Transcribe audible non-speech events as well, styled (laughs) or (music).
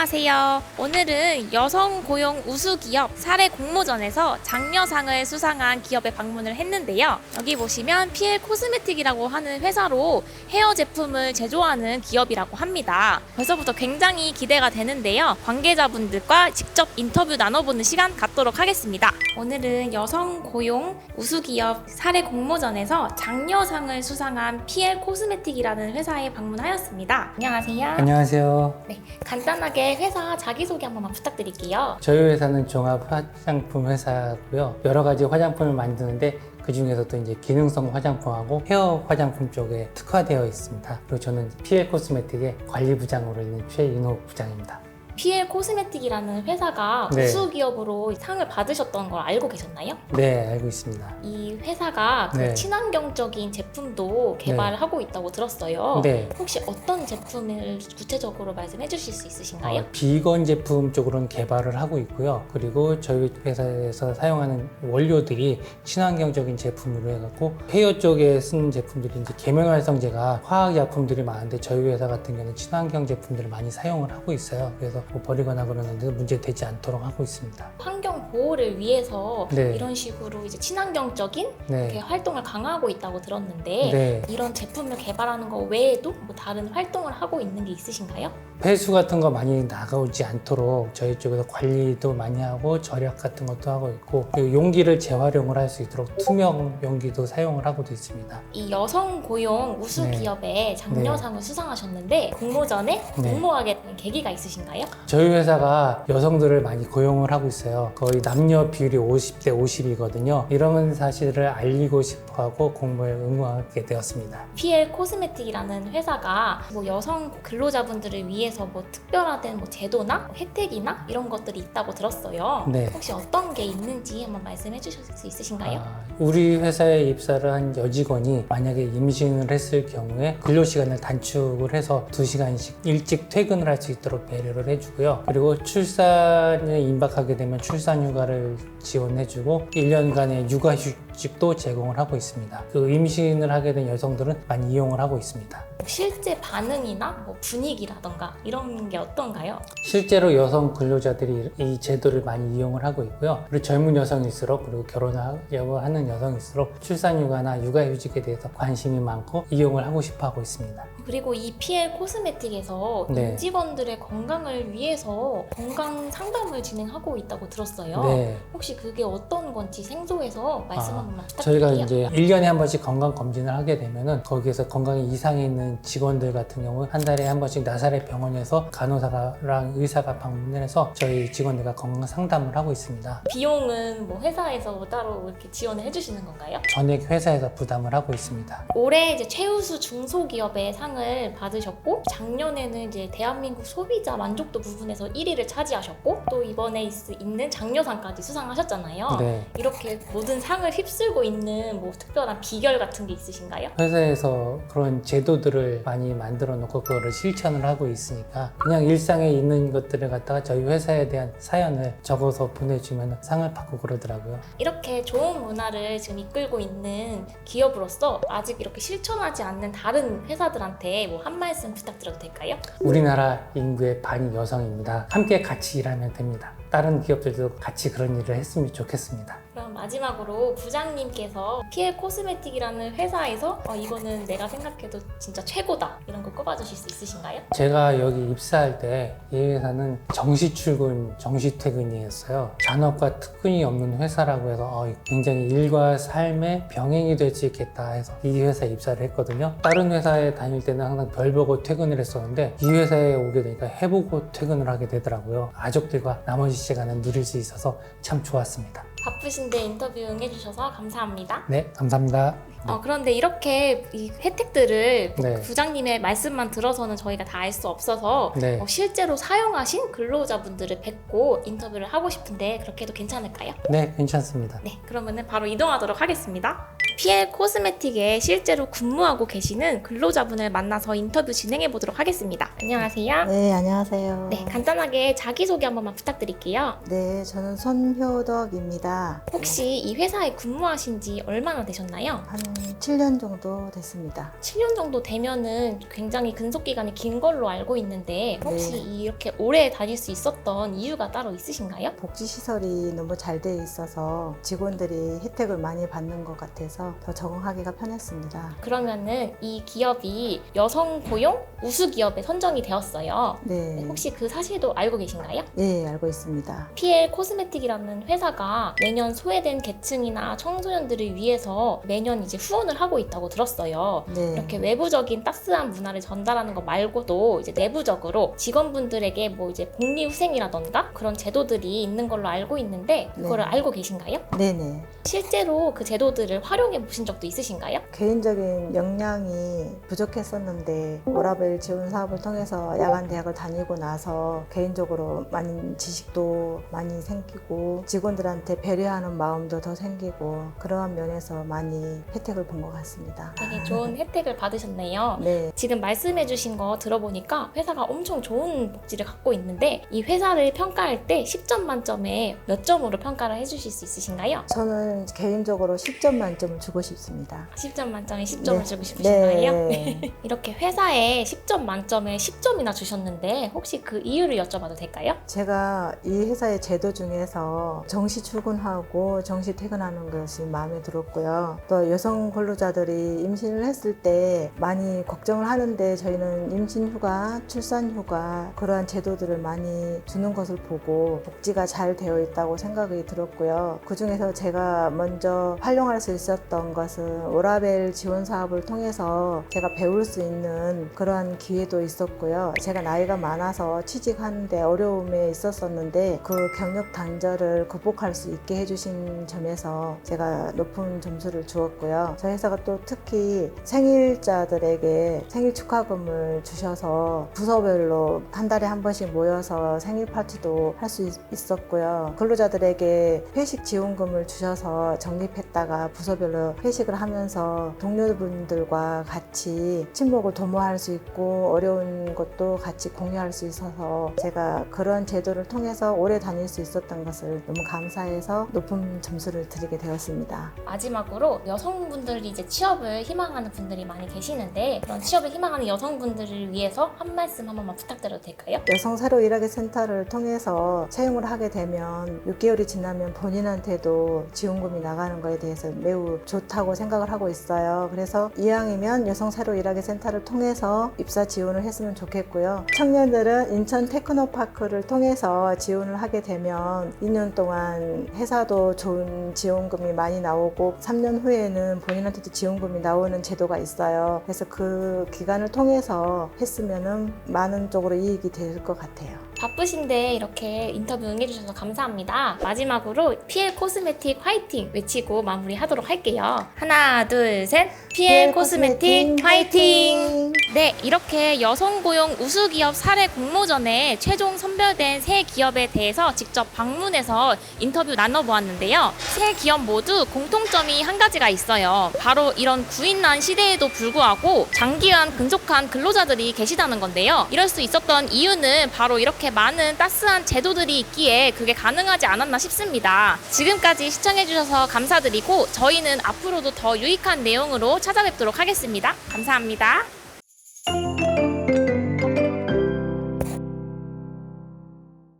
안녕하세요. 오늘은 여성 고용 우수 기업 사례 공모전에서 장려상을 수상한 기업에 방문을 했는데요. 여기 보시면 PL 코스메틱이라고 하는 회사로 헤어 제품을 제조하는 기업이라고 합니다. 벌써부터 굉장히 기대가 되는데요. 관계자분들과 직접 인터뷰 나눠보는 시간 갖도록 하겠습니다. 오늘은 여성 고용 우수 기업 사례 공모전에서 장려상을 수상한 PL 코스메틱이라는 회사에 방문하였습니다. 안녕하세요. 안녕하세요. 네, 간단하게 회사 자기소개 한 번만 부탁드릴게요. 저희 회사는 종합 화장품 회사고요. 여러 가지 화장품을 만드는데 그 중에서도 이제 기능성 화장품하고 헤어 화장품 쪽에 특화되어 있습니다. 그리고 저는 PL 코스메틱의 관리 부장으로 있는 최인호 부장입니다. PL 코스메틱이라는 회사가 네. 우수 기업으로 상을 받으셨던 걸 알고 계셨나요? 네, 알고 있습니다. 이 회사가 그 네. 친환경적인 제품도 개발하고 있다고 들었어요. 네. 혹시 어떤 제품을 구체적으로 말씀해 주실 수 있으신가요? 어, 비건 제품 쪽으로는 개발을 하고 있고요. 그리고 저희 회사에서 사용하는 원료들이 친환경적인 제품으로 해갖고 헤어 쪽에 쓰는 제품들이 이제 계면활성제가 화학 약품들이 많은데 저희 회사 같은 경우는 친환경 제품들을 많이 사용을 하고 있어요. 그래서 뭐 버리거나 그러는데 문제 되지 않도록 하고 있습니다. 환경 보호를 위해서 네. 이런 식으로 이제 친환경적인 이렇게 네. 활동을 강화하고 있다고 들었는데 네. 이런 제품을 개발하는 거 외에도 뭐 다른 활동을 하고 있는 게 있으신가요? 폐수 같은 거 많이 나가오지 않도록 저희 쪽에서 관리도 많이 하고 절약 같은 것도 하고 있고 그리고 용기를 재활용을 할 수 있도록 투명 용기도 사용을 하고도 있습니다. 이 여성 고용 우수 네. 기업에 장려상을 수상하셨는데 공모전에 네. 공모하게 된 계기가 있으신가요? 저희 회사가 여성들을 많이 고용을 하고 있어요. 거의 남녀 비율이 50대 50이거든요. 이런 사실을 알리고 싶어 하고 공모에 응모하게 되었습니다. PL 코스메틱이라는 회사가 뭐 여성 근로자분들을 위해 서 뭐 특별화된 뭐 제도나 뭐 혜택이나 이런 것들이 있다고 들었어요. 네. 혹시 어떤 게 있는지 한번 말씀해 주실 수 있으신가요? 아, 우리 회사에 입사를 한 여직원이 만약에 임신을 했을 경우에 근로 시간을 단축을 해서 2시간씩 일찍 퇴근을 할 수 있도록 배려를 해주고요. 그리고 출산에 임박하게 되면 출산 휴가를 지원해주고 1년간의 육아휴직도 제공을 하고 있습니다. 그 임신을 하게 된 여성들은 많이 이용을 하고 있습니다. 실제 반응이나 뭐 분위기라던가 이런 게 어떤가요? 실제로 여성 근로자들이 이 제도를 많이 이용을 하고 있고요. 그리고 젊은 여성일수록 그리고 결혼하려고 하는 여성일수록 출산휴가나 육아휴직에 대해서 관심이 많고 이용을 하고 싶어 하고 있습니다. 그리고 이 PL 코스메틱에서 네. 임직원들의 건강을 위해서 건강 상담을 진행하고 있다고 들었어요. 네. 혹시 그게 어떤 건지 생소해서 말씀 아, 한 번만 저희가 부탁드릴게요. 이제 1년에 한 번씩 건강 검진을 하게 되면은 거기에서 건강에 이상이 있는 직원들 같은 경우 한 달에 한 번씩 나사렛 병원에서 간호사랑 의사가 방문을 해서 저희 직원들과 건강 상담을 하고 있습니다. 비용은 뭐 회사에서 따로 이렇게 지원을 해주시는 건가요? 전액 회사에서 부담을 하고 있습니다. 올해 이제 최우수 중소기업의 상을 받으셨고 작년에는 이제 대한민국 소비자 만족도 부분에서 1위를 차지하셨고 또 이번에 있, 는 장려상까지 수상하셨잖아요. 네. 이렇게 모든 상을 휩쓸고 있는 뭐 특별한 비결 같은 게 있으신가요? 회사에서 그런 제도들을 많이 만들어 놓고 그거를 실천을 하고 있으니까 그냥 일상에 있는 것들을 갖다가 저희 회사에 대한 사연을 적어서 보내주면 상을 받고 그러더라고요. 이렇게 좋은 문화를 지금 이끌고 있는 기업으로서 아직 이렇게 실천하지 않는 다른 회사들한테 뭐 한 말씀 부탁드려도 될까요? 우리나라 인구의 반이 여성입니다. 함께 같이 일하면 됩니다. 다른 기업들도 같이 그런 일을 했으면 좋겠습니다. 마지막으로 부장님께서 PL 코스메틱이라는 회사에서 어, 이거는 내가 생각해도 진짜 최고다 이런 거 꼽아주실 수 있으신가요? 제가 여기 입사할 때 이 회사는 정시 출근, 정시 퇴근이었어요. 잔업과 특근이 없는 회사라고 해서 어, 굉장히 일과 삶의 병행이 될 수 있겠다 해서 이 회사에 입사를 했거든요. 다른 회사에 다닐 때는 항상 별 보고 퇴근을 했었는데 이 회사에 오게 되니까 해보고 퇴근을 하게 되더라고요. 가족들과 나머지 시간을 누릴 수 있어서 참 좋았습니다. 바쁘신데 인터뷰 응해주셔서 감사합니다. 네, 감사합니다. 어, 그런데 이렇게 이 혜택들을 네. 부장님의 말씀만 들어서는 저희가 다 알 수 없어서 네. 어, 실제로 사용하신 근로자분들을 뵙고 인터뷰를 하고 싶은데 그렇게 해도 괜찮을까요? 네, 괜찮습니다. 네, 그러면은 바로 이동하도록 하겠습니다. PL 코스메틱에 실제로 근무하고 계시는 근로자분을 만나서 인터뷰 진행해 보도록 하겠습니다. 안녕하세요. 네, 안녕하세요. 네, 간단하게 자기소개 한 번만 부탁드릴게요. 네, 저는 손효덕입니다. 있습니다. 혹시 이 회사에 근무하신 지 얼마나 되셨나요? 한 7년 정도 됐습니다. 7년 정도 되면은 굉장히 근속 기간이 긴 걸로 알고 있는데 혹시 네. 이렇게 오래 다닐 수 있었던 이유가 따로 있으신가요? 복지 시설이 너무 잘 돼 있어서 직원들이 혜택을 많이 받는 것 같아서 더 적응하기가 편했습니다. 그러면은 이 기업이 여성 고용 우수 기업에 선정이 되었어요. 네, 혹시 그 사실도 알고 계신가요? 예, 알고 있습니다. PL 코스메틱이라는 회사가 매년 소외된 계층이나 청소년들을 위해서 매년 이제 후원을 하고 있다고 들었어요. 네, 이렇게 외부적인 따스한 문화를 전달하는 것 말고도 이제 내부적으로 직원분들에게 뭐 이제 복리 후생이라던가 그런 제도들이 있는 걸로 알고 있는데 그거를 네. 알고 계신가요? 네네. 실제로 그 제도들을 활용 해 보신 적도 있으신가요? 개인적인 역량이 부족했었는데 워라벨 지원 사업을 통해서 야간 대학을 다니고 나서 개인적으로 많은 지식도 많이 생기고 직원들한테 배려하는 마음도 더 생기고 그러한 면에서 많이 혜택을 본 것 같습니다. 되게 좋은 혜택을 받으셨네요. 네, 지금 말씀해주신 거 들어보니까 회사가 엄청 좋은 복지를 갖고 있는데 이 회사를 평가할 때 10점 만점에 몇 점으로 평가를 해주실 수 있으신가요? 저는 개인적으로 10점 만점을 주고 싶습니다. 10점 만점에 10점을 네. 주고 싶으신가요? 네. (laughs) 이렇게 회사에 10점 만점에 10점이나 주셨는데 혹시 그 이유를 여쭤봐도 될까요? 제가 이 회사의 제도 중에서 정시 출근하고 정시 퇴근하는 것이 마음에 들었고요. 또 여성 근로자들이 임신을 했을 때 많이 걱정을 하는데 저희는 임신 휴가, 출산 휴가 그러한 제도들을 많이 주는 것을 보고 복지가 잘 되어 있다고 생각이 들었고요. 그 중에서 제가 먼저 활용할 수 있었던 것은 오라벨 지원 사업을 통해서 제가 배울 수 있는 그러한 기회도 있었고요. 제가 나이가 많아서 취직하는데 어려움에 있었었는데 그 경력 단절을 극복할 수 있게 해주신 점에서 제가 높은 점수를 주었고요. 저희 회사가 또 특히 생일자들에게 생일 축하금을 주셔서 부서별로 한 달에 한 번씩 모여서 생일 파티도 할 수 있었고요. 근로자들에게 회식 지원금을 주셔서 적립했다가 부서별로 회식을 하면서 동료분들과 같이 친목을 도모할 수 있고 어려운 것도 같이 공유할 수 있어서 제가 그런 제도를 통해서 오래 다닐 수 있었던 것을 너무 감사해서 높은 점수를 드리게 되었습니다. 마지막으로 여성분들이 이제 취업을 희망하는 분들이 많이 계시는데 그런 취업을 희망하는 여성분들을 위해서 한 말씀 한 번만 부탁드려도 될까요? 여성 새로 일하기 센터를 통해서 채용을 하게 되면 6개월이 지나면 본인한테도 지원금이 나가는 거에 대해서 매우 좋다고 생각을 하고 있어요. 그래서 이왕이면 여성 새로 일하기 센터를 통해서 입사 지원을 했으면 좋겠고요. 청년들은 인천 테크노파크를 통해서 지원을 하게 되면 2년 동안 회사도 좋은 지원금이 많이 나오고 3년 후에는 본인한테도 지원금이 나오는 제도가 있어요. 그래서 그 기간을 통해서 했으면은 많은 쪽으로 이익이 될 것 같아요. 바쁘신데 이렇게 인터뷰 응해주셔서 감사합니다. 마지막으로 PL 코스메틱 화이팅 외치고 마무리하도록 할게요. 하나, 둘, 셋. PL 코스메틱 화이팅! 네, 이렇게 여성 고용 우수 기업 사례 공모전에 최종 선별된 세 기업에 대해서 직접 방문해서 인터뷰 나눠보았는데요. 세 기업 모두 공통점이 한 가지가 있어요. 바로 이런 구인난 시대에도 불구하고 장기간 근속한 근로자들이 계시다는 건데요. 이럴 수 있었던 이유는 바로 많은 따스한 제도들이 있기에 그게 가능하지 않았나 싶습니다. 지금까지 시청해주셔서 감사드리고 저희는 앞으로도 더 유익한 내용으로 찾아뵙도록 하겠습니다. 감사합니다.